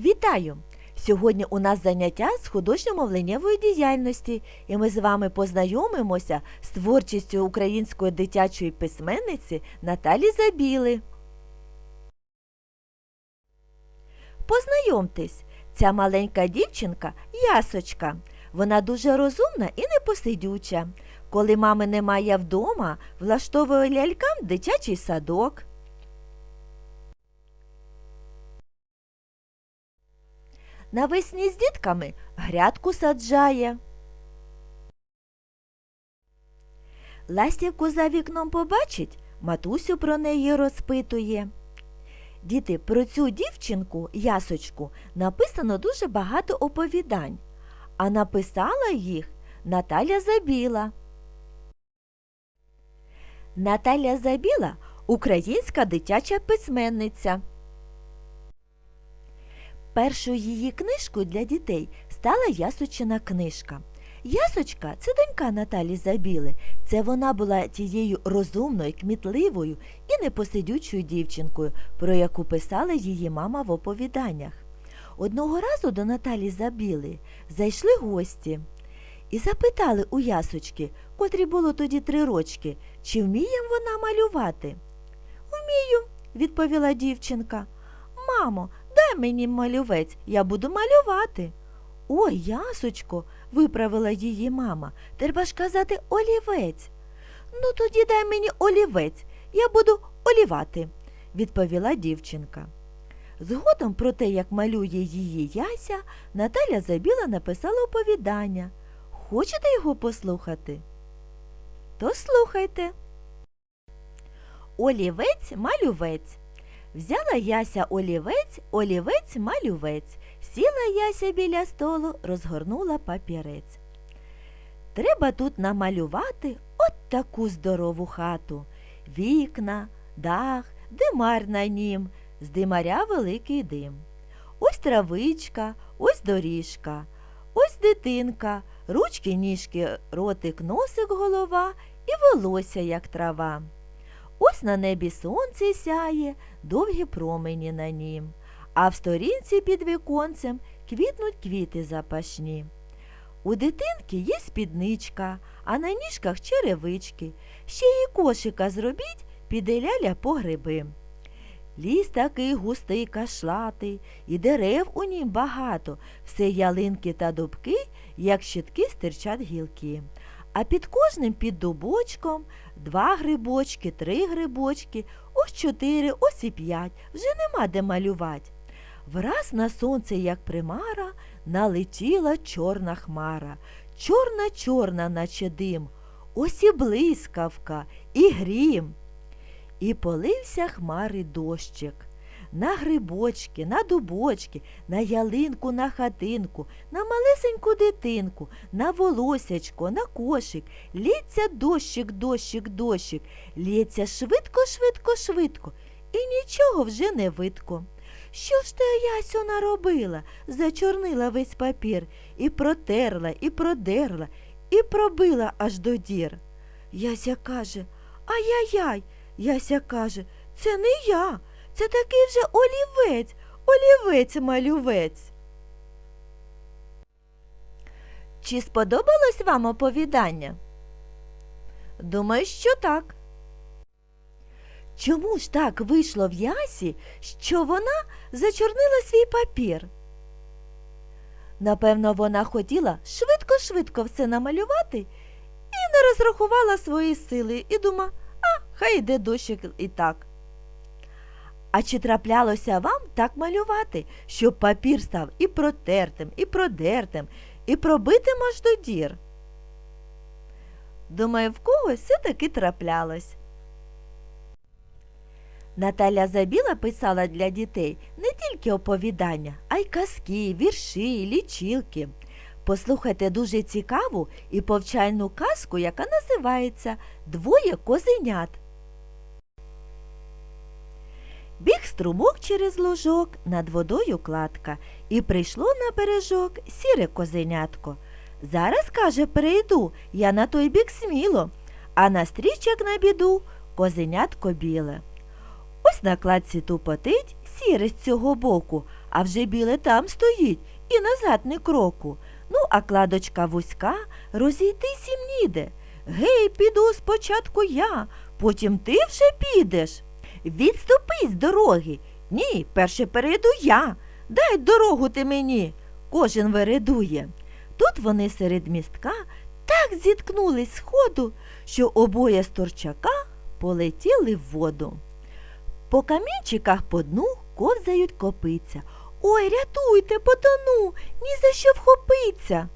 Вітаю! Сьогодні у нас заняття з художньо-мовленнєвої діяльності, і ми з вами познайомимося з творчістю української дитячої письменниці Наталі Забіли. Познайомтесь, ця маленька дівчинка Ясочка. Вона дуже розумна і непосидюча. Коли мами немає вдома, влаштовує лялькам дитячий садок. Навесні з дітками грядку саджає. Ластівку за вікном побачить, матусю про неї розпитує. Діти, про цю дівчинку, ясочку, написано дуже багато оповідань, а написала їх Наталя Забіла. Наталя Забіла українська дитяча письменниця. Першою її книжкою для дітей стала Ясочина книжка. Ясочка це донька Наталі Забіли. Це вона була тією розумною, кмітливою і непосидючою дівчинкою, про яку писала її мама в оповіданнях. Одного разу до Наталі Забіли зайшли гості і запитали у Ясочки, котрі було тоді три рочки, чи вміє вона малювати. Вмію, відповіла дівчинка. Мамо, дай мені малювець, я буду малювати. Ой, ясочко, виправила її мама. Треба ж казати олівець. Ну, тоді дай мені олівець, я буду олівати, відповіла дівчинка. Згодом про те, як малює її яся, Наталя Забіла написала оповідання. Хочете його послухати? То слухайте. Олівець малювець. Взяла яся олівець, олівець малювець. Сіла яся біля столу, розгорнула папірець. Треба тут намалювати от таку здорову хату. Вікна, дах, димар на нім, з димаря великий дим. Ось травичка, ось доріжка, ось дитинка, ручки, ніжки, ротик, носик, голова і волосся, як трава. Ось на небі сонце сяє, довгі промені на нім, а в сторінці під віконцем квітнуть квіти запашні. У дитинки є спідничка, а на ніжках черевички. Ще й кошика зробіть, піде ляля по гриби. Ліс такий густий кашлатий, і дерев у нім багато, все ялинки та дубки, як щитки стирчать гілки. А під кожним під дубочком два грибочки, три грибочки, ось чотири, ось і п'ять. Вже нема де малювати. Враз на сонце, як примара, налетіла чорна хмара. Чорна, чорна, наче дим. Ось і блискавка, і грім. І полився хмари дощик. На грибочки, на дубочки, на ялинку, на хатинку, на малесеньку дитинку, на волосячко, на кошик. Лється дощик, дощик, дощик, лється швидко, швидко, швидко, і нічого вже не видко. Що ж ти, Ясю, наробила? Зачорнила весь папір і протерла, і продерла, і пробила аж до дір. Яся каже, ай-яй-яй, Яся каже, це не я. Це такий вже олівець, олівець-малювець. Чи сподобалось вам оповідання? Думаю, що так. Чому ж так вийшло в ясі, що вона зачорнила свій папір? Напевно, вона хотіла швидко-швидко все намалювати і не розрахувала свої сили і дума, а хай йде дощик і так. А чи траплялося вам так малювати, щоб папір став і протертим, і продертим, і пробитим аж до дір? Думаю, в когось все таки траплялось. Наталя Забіла писала для дітей не тільки оповідання, а й казки, вірші, лічилки. Послухайте дуже цікаву і повчальну казку, яка називається Двоє козенят. Струмок через лужок, над водою кладка, і прийшло на бережок сіре козенятко. Зараз, каже, перейду я на той бік сміло, а на стріч, як на біду, козенятко біле. Ось на кладці тупотить сіре з цього боку, а вже біле там стоїть і назад не кроку. Ну, а кладочка вузька, розійтись їм ніде. Гей, піду спочатку я, потім ти вже підеш. Відступись з дороги. Ні, перше перейду я. Дай дорогу ти мені. Кожен вередує. Тут вони серед містка так зіткнулись з ходу, що обоє з торчака полетіли в воду. По камінчиках по дну ковзають копиця. Ой, рятуйте, потону, ні за що вхопиться.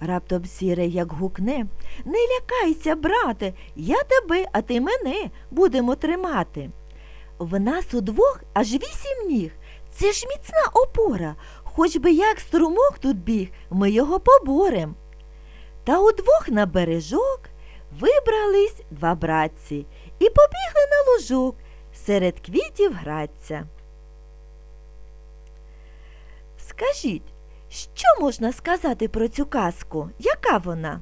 Раптом сірий як гукне. Не лякайся, брате, я тебе, а ти мене будемо тримати. В нас удвох аж вісім ніг. Це ж міцна опора. Хоч би як струмок тут біг, ми його поборем. Та удвох на бережок вибрались два братці і побігли на лужок серед квітів граться. Скажіть, що можна сказати про цю казку? Яка вона?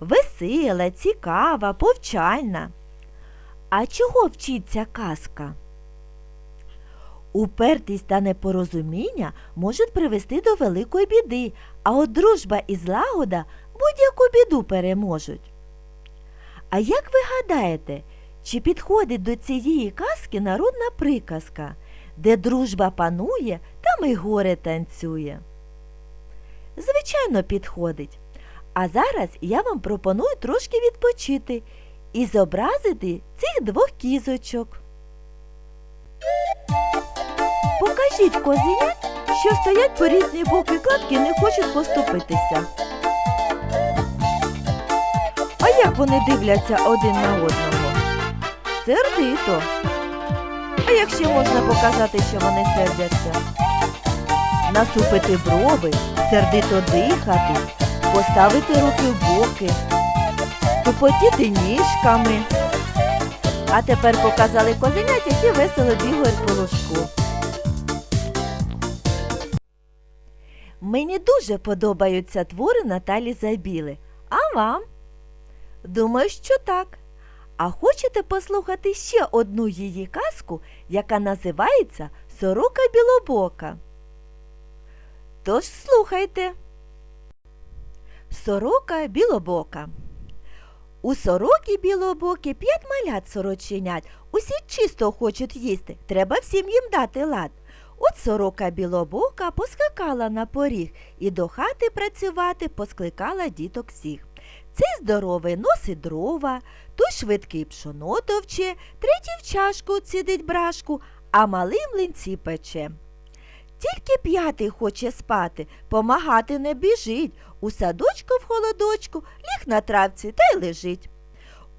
Весела, цікава, повчальна. А чого вчиться казка? Упертість та непорозуміння можуть привести до великої біди, а от дружба і злагода будь-яку біду переможуть. А як ви гадаєте, чи підходить до цієї казки народна приказка, де дружба панує, там і горе танцює? Звичайно, підходить. А зараз я вам пропоную трошки відпочити і зобразити цих двох кізочок. Покажіть козенят, що стоять по різні боки кладки і не хочуть поступитися. А як вони дивляться один на одного? Сердито. А як ще можна показати, що вони сердяться? Насупити брови, сердито дихати, поставити руки в боки, тупотіти ніжками. А тепер показали козенят, які весело бігають по ложку. Мені дуже подобаються твори Наталі Забіли. А вам? Думаю, що так. А хочете послухати ще одну її казку, яка називається Сорока Білобока? Тож слухайте. Сорока білобока. У сороки білобоки п'ять малят сороченят. Усі чисто хочуть їсти. Треба всім їм дати лад. От сорока білобока поскакала на поріг і до хати працювати поскликала діток всіх. Цей здоровий носить дрова, той швидкий пшоно товче, третій в чашку цідить брашку, а малий млинці пече. Тільки п'ятий хоче спати, помагати не біжить, у садочку в холодочку ліг на травці та й лежить.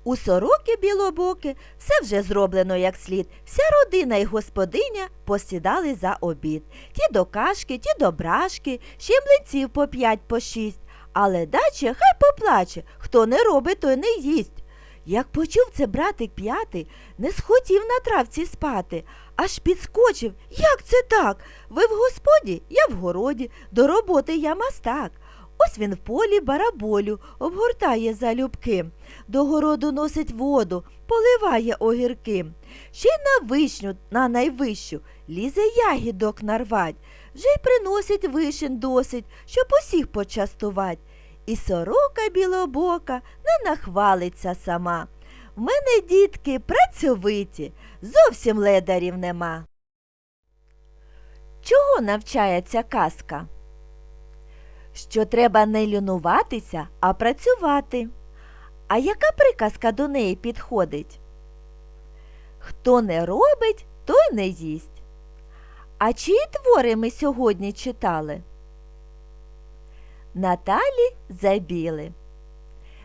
У сороки білобоки все вже зроблено як слід. Вся родина й господиня посідали за обід. Ті до кашки, ті до брашки, ще млинців по п'ять по шість. Але даче хай поплаче, хто не робить, той не їсть. Як почув це братик п'ятий, не схотів на травці спати, аж підскочив. Як це так? Ви в господі, я в городі, до роботи я мастак. Ось він в полі бараболю, обгортає залюбки, до городу носить воду, поливає огірки. Ще й на вишню, на найвищу, лізе ягідок нарвать, вже й приносить вишень досить, щоб усіх почастувать. І сорока білобока не нахвалиться сама. В мене, дітки, працьовиті, зовсім ледарів нема. Чого навчає ця казка? Що треба не лінуватися, а працювати. А яка приказка до неї підходить? Хто не робить, той не їсть. А чиї твори ми сьогодні читали? Наталі Забіли.